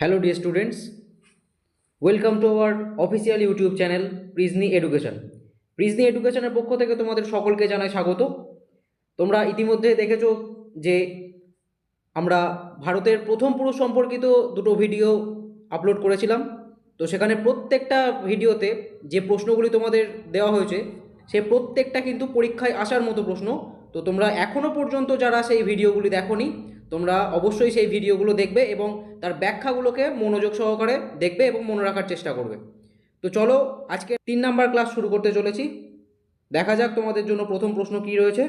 Hello, dear students. Welcome to our official YouTube channel, প্রিজনি education প্রিজনি এডুকেশনের পক্ষ থেকে তোমাদের সকলকে জানাই স্বাগত। তোমরা ইতিমধ্যে দেখেছ যে আমরা ভারতের প্রথম পুরুষ সম্পর্কিত দুটো ভিডিও আপলোড করেছিলাম। তো সেখানে প্রত্যেকটা ভিডিওতে যে প্রশ্নগুলি তোমাদের দেওয়া হয়েছে সে প্রত্যেকটা কিন্তু পরীক্ষায় আসার মতো প্রশ্ন। তো তোমরা এখনও পর্যন্ত যারা সেই ভিডিওগুলি দেখোনি তোমরা অবশ্যই সেই ভিডিওগুলো দেখবে এবং তার ব্যাখ্যাগুলোকে মনোযোগ সহকারে দেখবে এবং মনে রাখার চেষ্টা করবে। তো চলো আজকে তিন নাম্বার ক্লাস শুরু করতে চলেছি। দেখা যাক তোমাদের জন্য প্রথম প্রশ্ন কী রয়েছে।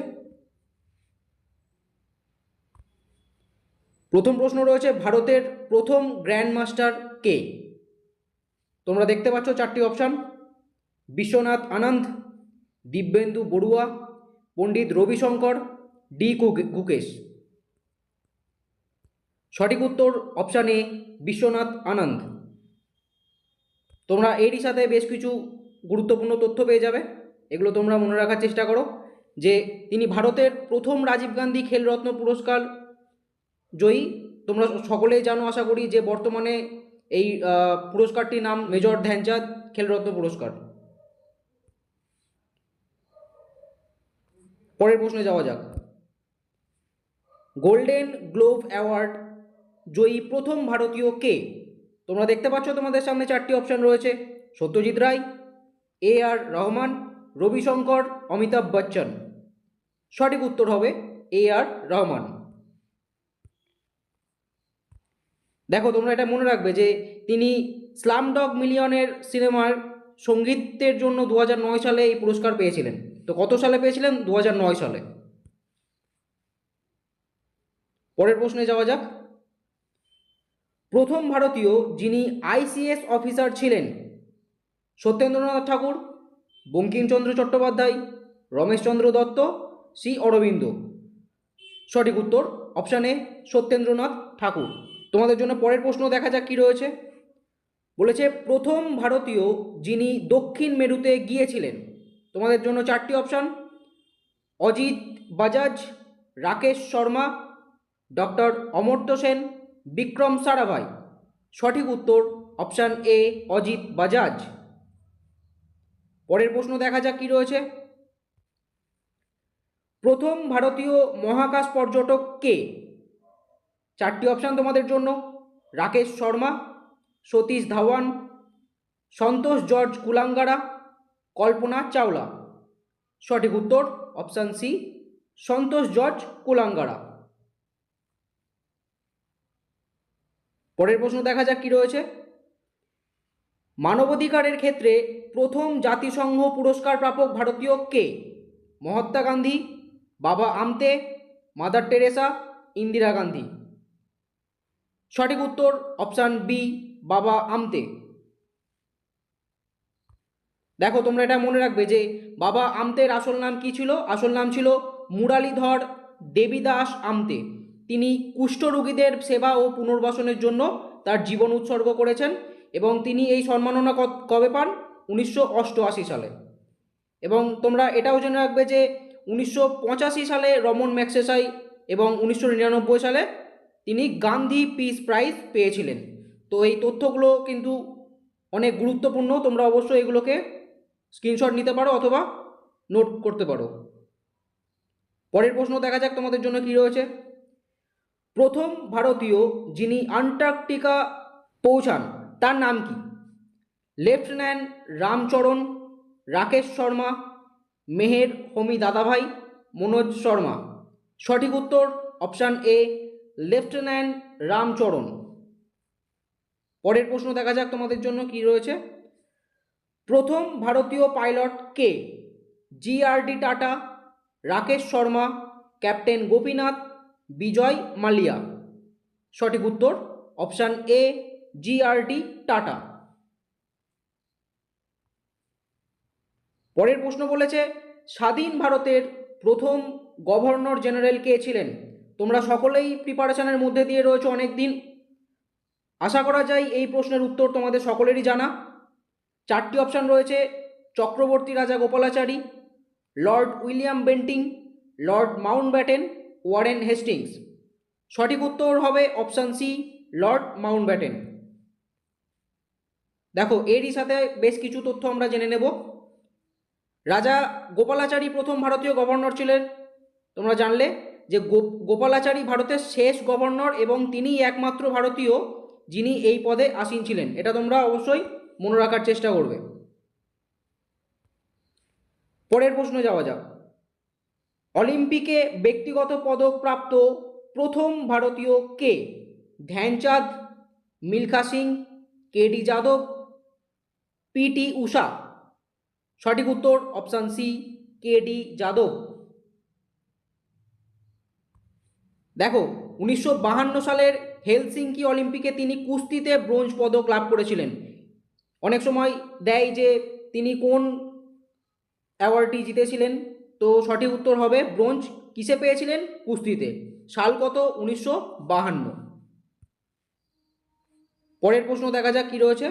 প্রথম প্রশ্ন রয়েছে, ভারতের প্রথম গ্র্যান্ড মাস্টার কে? তোমরা দেখতে পাচ্ছ চারটি অপশান। বিশ্বনাথ আনন্দ, দিব্যেন্দু বড়ুয়া, পণ্ডিত রবিশঙ্কর, ডি কুকে- গুকেশ। সঠিক উত্তর অপশান এ বিশ্বনাথ আনন্দ। তোমরা এরই সাথে বেশ কিছু গুরুত্বপূর্ণ তথ্য পেয়ে যাবে। এগুলো তোমরা মনে রাখার চেষ্টা করো যে তিনি ভারতের প্রথম রাজীব গান্ধী খেলরত্ন পুরস্কার জয়ী। তোমরা সকলেই জানো, আশা করি, যে বর্তমানে এই পুরস্কারটির নাম মেজর ধ্যানচাঁদ খেলরত্ন পুরস্কার। পরের প্রশ্নে যাওয়া যাক। গোল্ডেন গ্লোভ অ্যাওয়ার্ড জয়ী প্রথম ভারতীয় কে? তোমরা দেখতে পাচ্ছ তোমাদের সামনে চারটি অপশন রয়েছে। সত্যজিৎ রায় এ আর রহমান, রবিশঙ্কর, অমিতাভ বচ্চন। সঠিক উত্তর হবে এ আর রহমান। দেখো, তোমরা এটা মনে রাখবে যে তিনি স্লামডগ মিলিয়নের সিনেমার সঙ্গীতের জন্য দু সালে এই পুরস্কার পেয়েছিলেন। তো কত সালে পেয়েছিলেন? দু সালে। পরের প্রশ্নে যাওয়া যাক। প্রথম ভারতীয় যিনি আইসিএস অফিসার ছিলেন, সত্যেন্দ্রনাথ ঠাকুর, বঙ্কিমচন্দ্র চট্টোপাধ্যায়, রমেশচন্দ্র দত্ত শ্রী অরবিন্দ। সঠিক উত্তর অপশান সত্যেন্দ্রনাথ ঠাকুর। তোমাদের জন্য পরের প্রশ্ন দেখা যাক কী রয়েছে। বলেছে, প্রথম ভারতীয় যিনি দক্ষিণ মেরুতে গিয়েছিলেন, তোমাদের জন্য চারটি অপশান অজিত বাজাজ, রাকেশ শর্মা ডক্টর অমর্ত্য সেন বিক্রম সারাভাই। সঠিক উত্তর অপশান এ অজিত বাজাজ। পরের প্রশ্ন দেখা যাক কী রয়েছে। প্রথম ভারতীয় মহাকাশ পর্যটক কে? চারটি অপশান তোমাদের জন্য। রাকেশ শর্মা, সতীশ ধাওয়ান, সন্তোষ জর্জ কুলাঙ্গারা, কল্পনা চাওলা। সঠিক উত্তর option C Santosh George Kulangara. পরের প্রশ্ন দেখা যাক কী রয়েছে। মানবাধিকারের ক্ষেত্রে প্রথম জাতিসংঘ পুরস্কার প্রাপক ভারতীয় কে? Mahatma Gandhi, Baba Amte, Mother Teresa, Indira Gandhi. সঠিক উত্তর অপশান বি, বাবা আমতে। দেখো, তোমরা এটা মনে রাখবে যে বাবা আমতের আসল নাম কি ছিল? আসল নাম ছিল মুরালীধর দেবীদাস আমতে। তিনি কুষ্ঠরোগীদের সেবা ও পুনর্বাসনের জন্য তার জীবন উৎসর্গ করেছেন এবং তিনি এই সম্মাননা কবে পান? উনিশশো অষ্টআশি সালে। এবং তোমরা এটাও জেনে রাখবে যে উনিশশো পঁচাশি সালে রমন ম্যাক্সেসাই এবং উনিশশো নিরানব্বই সালে তিনি গান্ধী পিস প্রাইজ পেয়েছিলেন। তো এই তথ্যগুলো কিন্তু অনেক গুরুত্বপূর্ণ। তোমরা অবশ্যই এগুলোকে স্ক্রিনশট নিতে পারো অথবা নোট করতে পারো। পরের প্রশ্ন দেখা যাক তোমাদের জন্য কী রয়েছে। প্রথম ভারতীয় যিনি আন্টার্কটিকা পৌঁছান, তার নাম কি? লেফটেন্যান্ট রামচরণ, রাকেশ শর্মা, মেহের হোমি দাদাভাই, মনোজ শর্মা। সঠিক উত্তর, অপশান এ, লেফটেন্যান্ট রামচরণ। পরের প্রশ্ন দেখা যাক তোমাদের জন্য কি রয়েছে। প্রথম ভারতীয় পাইলট কে? জিআরডি টাটা, রাকেশ শর্মা, ক্যাপ্টেন গোপীনাথ বিজয় মালিয়া সঠিক উত্তর অপশান এ জিআরডি টাটা। পরের প্রশ্ন বলেছে, স্বাধীন ভারতের প্রথম গভর্নর জেনারেল কে ছিলেন? তোমরা সকলেই প্রিপারেশনের মধ্যে দিয়ে রয়েছে অনেক দিন আশা করা যায় এই প্রশ্নের উত্তর তোমাদের সকলেরই জানা। চারটি অপশান রয়েছে, Chakravarti Raja Gopalachari, Lord William Bentinck, Lord Mountbatten Warren Hastings. সঠিক উত্তর হবে option C, Lord Mountbatten দেখো, এরই সাথে বেশ কিছু তথ্য আমরা জেনে নেব। রাজা গোপালাচারী প্রথম ভারতীয় গভর্নর ছিলেন। তোমরা জানলে যে গোপালাচারী ভারতের শেষ গভর্নর এবং তিনিই একমাত্র ভারতীয় যিনি এই পদে আসীন ছিলেন। এটা তোমরা অবশ্যই মনে রাখার চেষ্টা করবে। পরের প্রশ্নে যাওয়া যাক। অলিম্পিকে ব্যক্তিগত পদক প্রাপ্ত প্রথম ভারতীয় কে? ধ্যানচাঁদ, মিলখা সিং, কে ডি যাদব পিটি উষা। সঠিক উত্তর অপশান সি, কে ডি যাদব। দেখো, উনিশশো সালের হেলসিঙ্কি অলিম্পিকে তিনি কুস্তিতে ব্রোঞ্জ পদক লাভ করেছিলেন। অনেক সময় দেয় যে তিনি কোন অ্যাওয়ার্ডটি জিতেছিলেন। তো সঠিক উত্তর হবে ব্রোঞ্জ। কিসে পেয়েছিলেন কুস্তিতে? সাল কত? উনিশশো বাহান্ন। পরের প্রশ্ন দেখা যাক কী রয়েছে।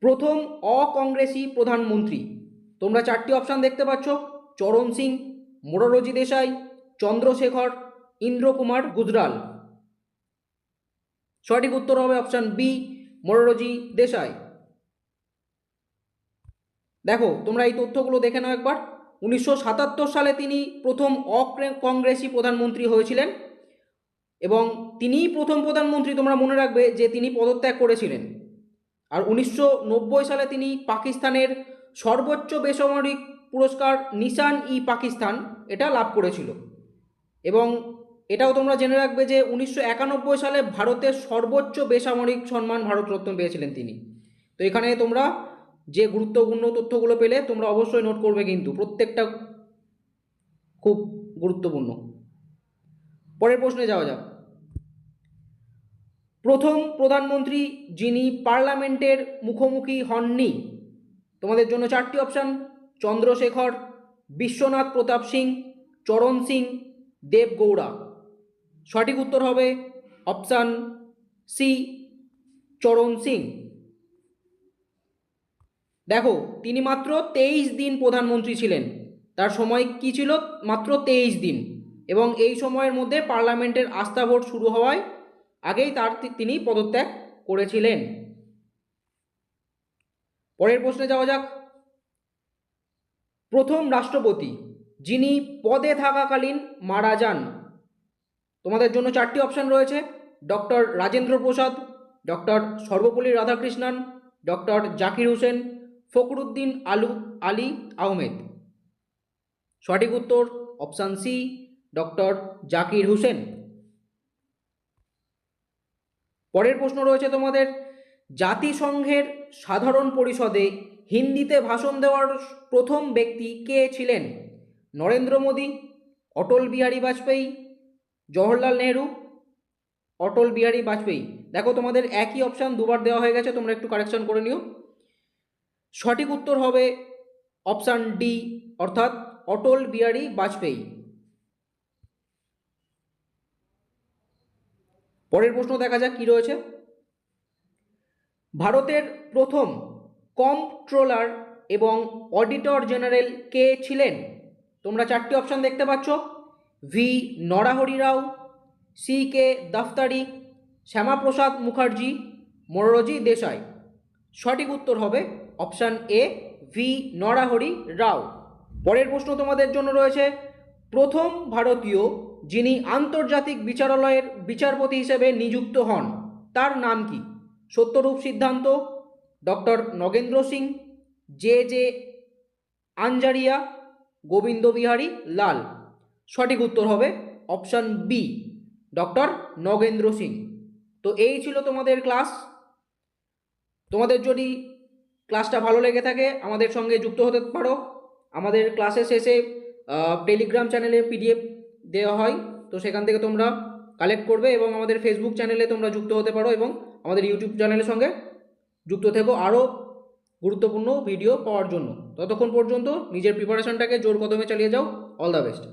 প্রথম অকংগ্রেসি প্রধানমন্ত্রী। তোমরা চারটি অপশান দেখতে পাচ্ছ। চরণ সিং মোরারজি দেশাই, চন্দ্রশেখর, ইন্দ্রকুমার গুজরাল। সঠিক উত্তর হবে অপশান বি মোরারজি দেশাই। দেখো, তোমরা এই তথ্যগুলো দেখে নাও একবার। উনিশশো সাতাত্তর সালে তিনি প্রথম অকংগ্রেসি প্রধানমন্ত্রী হয়েছিলেন এবং তিনিই প্রথম প্রধানমন্ত্রী, তোমরা মনে রাখবে, যে তিনি পদত্যাগ করেছিলেন। আর উনিশশো নব্বই সালে তিনি পাকিস্তানের সর্বোচ্চ বেসামরিক পুরস্কার নিশান ই পাকিস্তান, এটা লাভ করেছিল। এবং এটাও তোমরা জেনে রাখবে যে উনিশশো একানব্বই সালে ভারতের সর্বোচ্চ বেসামরিক সম্মান ভারতরত্ন পেয়েছিলেন তিনি। তো এখানে তোমরা যে গুরুত্বপূর্ণ তথ্যগুলো পেলে তোমরা অবশ্যই নোট করবে কিন্তু, প্রত্যেকটা খুব গুরুত্বপূর্ণ। পরের প্রশ্নে যাওয়া যাক। প্রথম প্রধানমন্ত্রী যিনি পার্লামেন্টের মুখোমুখি হননি, তোমাদের জন্য চারটি অপশান চন্দ্রশেখর, বিশ্বনাথ প্রতাপ সিং, চরণ সিং দেবগৌড়া সঠিক উত্তর হবে অপশান সি চরণ সিং। দেখো, তিনি মাত্র তেইশ দিন প্রধানমন্ত্রী ছিলেন। তার সময় কি ছিল? মাত্র তেইশ দিন। এবং এই সময়ের মধ্যে পার্লামেন্টের আস্থা ভোট শুরু হওয়ায় আগেই তার তিনি পদত্যাগ করেছিলেন। পরের প্রশ্নে যাওয়া যাক। প্রথম রাষ্ট্রপতি, যিনি পদে থাকাকালীন মারা যান, তোমাদের জন্য চারটি অপশান রয়েছে। Doctor Rajendra Prasad, doctor Sarvepalli Radhakrishnan, doctor Zakir Hussain Fakhruddin আলু, আলী আহমেদ। সঠিক উত্তর option C doctor Zakir Hussain. পরের প্রশ্ন রয়েছে তোমাদের। জাতিসংঘের সাধারণ পরিষদে হিন্দিতে ভাষণ দেওয়ার প্রথম ব্যক্তি কে ছিলেন? নরেন্দ্র মোদী, অটল বিহারী বাজপেয়ী, জওহরলাল নেহরু, অটল বিহারী বাজপেয়ী। দেখো তোমাদের একই অপশান দুবার দেওয়া হয়ে গেছে, তোমরা একটু কারেকশন করে নিও। সঠিক উত্তর হবে অপশান ডি, অর্থাৎ অটল বিহারী বাজপেয়ী। পরের প্রশ্ন দেখা যাক কি রয়েছে। ভারতের প্রথম কম্পট্রোলার এবং অডিটর জেনারেল কে ছিলেন? তোমরা চারটি অপশান দেখতে পাচ্ছ। V Narahari Rao, C, K, Daftari, Shyamaprasad Mukherjee Morarji Desai. সঠিক উত্তর হবে অপশান এ ভি নরাহরি রাও। পরের প্রশ্ন তোমাদের জন্য রয়েছে, প্রথম ভারতীয় যিনি আন্তর্জাতিক বিচারালয়ের বিচারপতি হিসেবে নিযুক্ত হন, তার নাম কি? Satyarup Siddhanta, doctor Nagendra Singh, J J Anjaria, Govind Bihari Lal. সঠিক উত্তর হবে option B, doctor Nagendra Singh. তো এই ছিল তোমাদের ক্লাস। তোমাদের যদি ক্লাসটা ভালো লেগে থাকে, আমাদের সঙ্গে যুক্ত হতে পারো। আমাদের ক্লাসের শেষে টেলিগ্রাম চ্যানেলে পিডিএফ দেওয়া হয়, তো সেখান থেকে তোমরা কালেক্ট করবে এবং আমাদের ফেসবুক চ্যানেলে তোমরা যুক্ত হতে পারো এবং আমাদের ইউটিউব চ্যানেলের সঙ্গে যুক্ত থেকো আরও গুরুত্বপূর্ণ ভিডিও পাওয়ার জন্য। ততক্ষণ পর্যন্ত নিজের প্রিপারেশনটাকে জোর কদমে চালিয়ে যাও। All the best